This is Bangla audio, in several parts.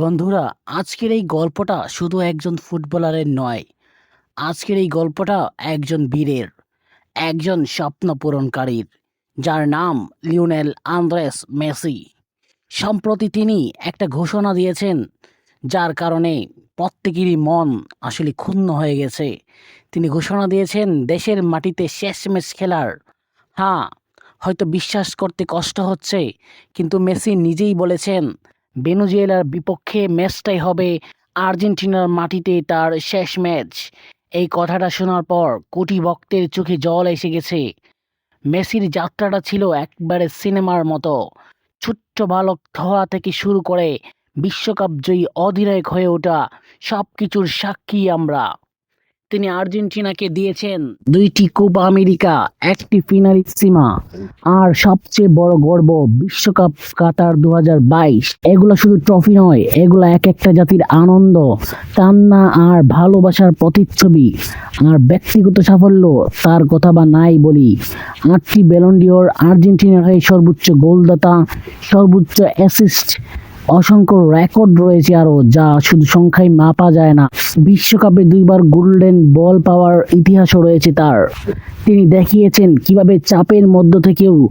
বন্ধুরা, আজকের এই গল্পটা শুধু একজন ফুটবলারের নয়, আজকের এই গল্পটা একজন বীরের, একজন স্বপ্ন পূরণকারীর, যার নাম লিওনেল আন্দ্রেস মেসি। সম্প্রতি তিনি একটা ঘোষণা দিয়েছেন, যার কারণে প্রত্যেকেরই মন আসলে ক্ষুণ্ণ হয়ে গেছে। তিনি ঘোষণা দিয়েছেন, দেশের মাটিতে শেষ ম্যাচ খেলার। হ্যাঁ হয়তো বিশ্বাস করতে কষ্ট হচ্ছে, কিন্তু মেসি নিজেই বলেছেন ভেনেজুয়েলার বিপক্ষে ম্যাচটাই হবে আর্জেন্টিনার মাটিতে তার শেষ ম্যাচ। এই কথাটা শোনার পর কোটি ভক্তের চোখে জল এসে গেছে। মেসির যাত্রাটা ছিল একবারে সিনেমার মতো। ছোট্ট বালক হওয়া থেকে শুরু করে বিশ্বকাপ জয়ী অধিনায়ক হয়ে ওঠা সব কিছুর সাক্ষী আমরা। তিনি আর্জেন্টিনাকে দিয়েছেন। দুইটি কোপা আমেরিকা, একটি ফিনারি ফিনালিসিমা আর সবচেয়ে বড় গর্ব বিশ্বকাপ কাতার দু হাজার বাইশ। এগুলো শুধু ট্রফি নয়, এগুলো এক একটা জাতির আনন্দ কান্না আর ভালোবাসার প্রতিচ্ছবি। আর ব্যক্তিগত সাফল্য তার কথা বা নাই বলি। আটটি বেলন্ডিওর আর্জেন্টিনার হয়ে সর্বোচ্চ গোলদাতা, সর্বোচ্চ অ্যাসিস্ট অসংখ্য রেকর্ড রয়েছে আরও যা শুধু সংখ্যায় মাপা যায় না। বিশ্বকাপে দুইবার গোল্ডেন বল পাওয়ার ইতিহাসও রয়েছে তার। তিনি দেখিয়েছেন কীভাবে চাপের মধ্য থেকেও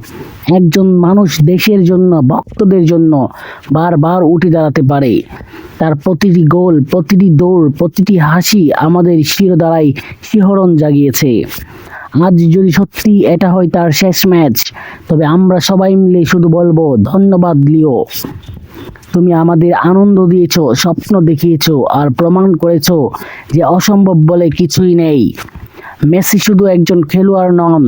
একজন মানুষ দেশের জন্য, ভক্তদের জন্য বারবার উঠে দাঁড়াতে পারে। তার প্রতিটি গোল, প্রতিটি দৌড়, প্রতিটি হাসি আমাদের শিরদাঁড়ায় শিহরণ জাগিয়েছে। আজ যদি সত্যি এটা হয় তার শেষ ম্যাচ তবে আমরা সবাই মিলে শুধু বলব ধন্যবাদ, লিও। তুমি আমাদের আনন্দ দিয়েছ, স্বপ্ন দেখিয়েছ আর প্রমাণ করেছ যে অসম্ভব বলে কিছুই নেই। মেসি শুধু একজন খেলোয়াড় নন,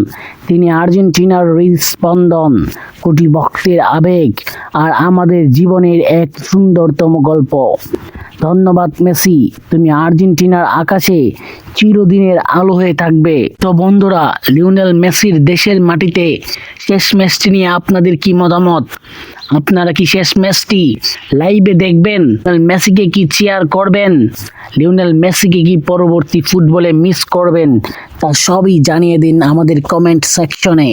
তিনি আর্জেন্টিনার হৃদস্পন্দন, কোটি ভক্তের আবেগ আর আমাদের জীবনের এক সুন্দরতম গল্প। ধন্যবাদ মেসি, তুমি আর্জেন্টিনার আকাশে চিরদিনের আলো হয়ে থাকবে। তো বন্ধুরা, লিওনেল মেসির দেশের মাটিতে শেষ ম্যাচটি নিয়ে আপনাদের কি মতামত? আপনারা কি শেষ ম্যাচটি লাইভে দেখবেন? মেসিকে কি চেয়ার করবেন? লিওনেল মেসিকে কি পরবর্তী ফুটবলে মিস করবেন? তা সবই জানিয়ে দিন আমাদের কমেন্ট সেকশনে